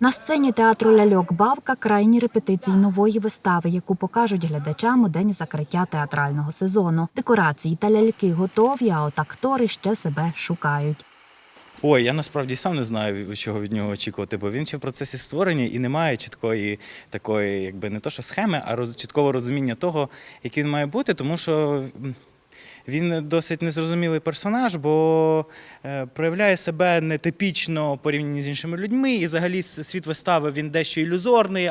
На сцені театру Ляльок Бавка крайні репетиції нової вистави, яку покажуть глядачам у день закриття театрального сезону. Декорації та ляльки готові, а от актори ще себе шукають. Ой, я насправді сам не знаю, чого від нього очікувати, бо він ще в процесі створення і немає чіткої такої, якби не то, що схеми, а роз, чіткого розуміння того, який він має бути, тому що він досить незрозумілий персонаж, бо е, проявляє себе нетипічно порівняно з іншими людьми. І взагалі світ вистави він дещо ілюзорний,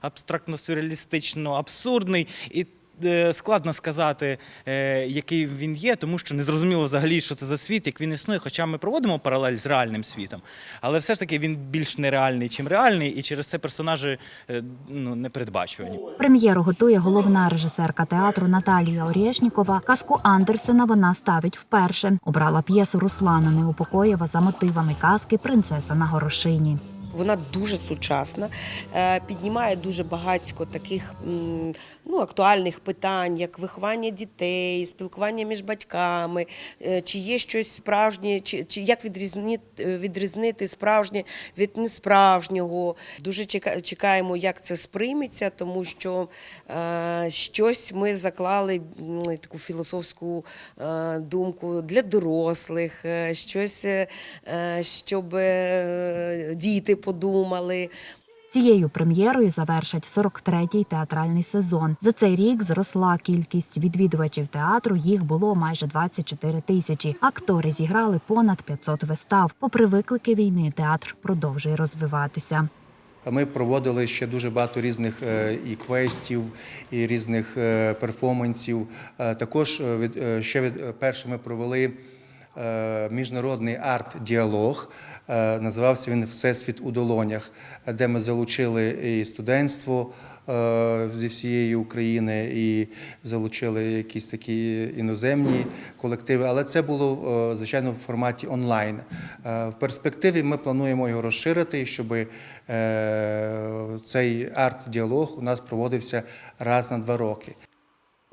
абстрактно сюрреалістично абсурдний. І складно сказати, е, який він є, тому що не зрозуміло взагалі, що це за світ, як він існує. Хоча ми проводимо паралель з реальним світом, але все ж таки він більш нереальний, чим реальний, і через це персонажі е, ну, непередбачувані. Прем'єру готує головна режисерка театру Наталія Орєшнікова. Казку Андерсена вона ставить вперше. Обрала п'єсу Руслана Неупокоєва за мотивами казки Принцеса на горошині. Вона дуже сучасна, е, піднімає дуже багатько таких ну, актуальних питань, як виховання дітей, спілкування між батьками, е, чи є щось справжнє, чи, чи як відрізнити, відрізнити справжнє від несправжнього. Дуже чекаємо, як це сприйметься, тому що е, щось ми заклали таку філософську е, думку для дорослих, е, щось, е, щоб е, діти подумали. Цією прем'єрою завершать 43-й театральний сезон. За цей рік зросла кількість відвідувачів театру. Їх було майже 24 тисячі. Актори зіграли понад 500 вистав. Попри виклики війни, театр продовжує розвиватися. Ми проводили ще дуже багато різних е, і квестів, і різних е, перформансів. Е, Також від ще від перше ми провели міжнародний арт-діалог. Е, Називався він Всесвіт у долонях, де ми залучили і студентство е, зі всієї України, і залучили якісь такі іноземні колективи. Але це було е, звичайно в форматі онлайн. Е, В перспективі ми плануємо його розширити, щоб цей арт-діалог у нас проводився раз на два роки.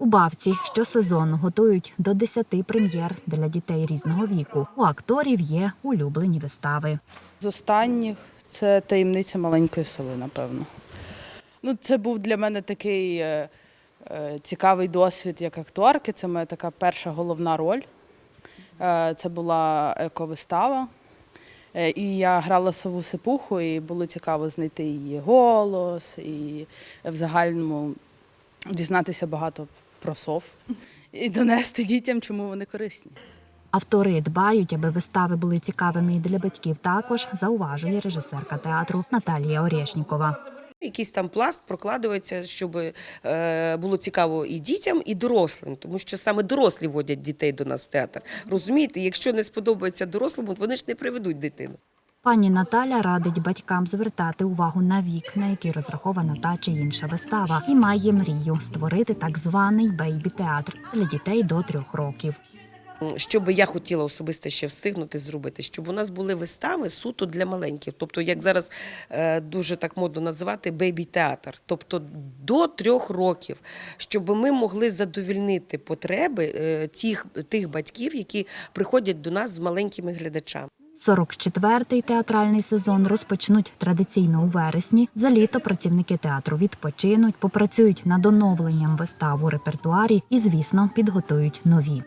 У Бавці щосезону готують до 10 прем'єр для дітей різного віку. У акторів є улюблені вистави. З останніх це таємниця маленької сели, напевно. Ну, це був для мене такий е, е, цікавий досвід як акторки. Це моя така перша головна роль. Е, це була ековистава. Е, і я грала сову сипуху, і було цікаво знайти її голос і в загальному дізнатися багато про сов і донести дітям, чому вони корисні. Автори дбають, аби вистави були цікавими і для батьків. Також зауважує режисерка театру Наталія Орєшнікова. Якийсь там пласт прокладується, щоб е, було цікаво і дітям, і дорослим, тому що саме дорослі водять дітей до нас в театр. Розумієте, якщо не сподобається дорослому, вони ж не приведуть дитину. Пані Наталя радить батькам звертати увагу на вік, на який розрахована та чи інша вистава, і має мрію створити так званий бейбі-театр для дітей до трьох років. Що би я хотіла особисто ще встигнути зробити, щоб у нас були вистави суто для маленьких, тобто, як зараз е, дуже так модно називати бейбі-театр, тобто до трьох років, щоб ми могли задовільнити потреби е, тих, тих батьків, які приходять до нас з маленькими глядачами. 44-й театральний сезон розпочнуть традиційно у вересні. За літо працівники театру відпочинуть, попрацюють над оновленням вистав у репертуарі і, звісно, підготують нові.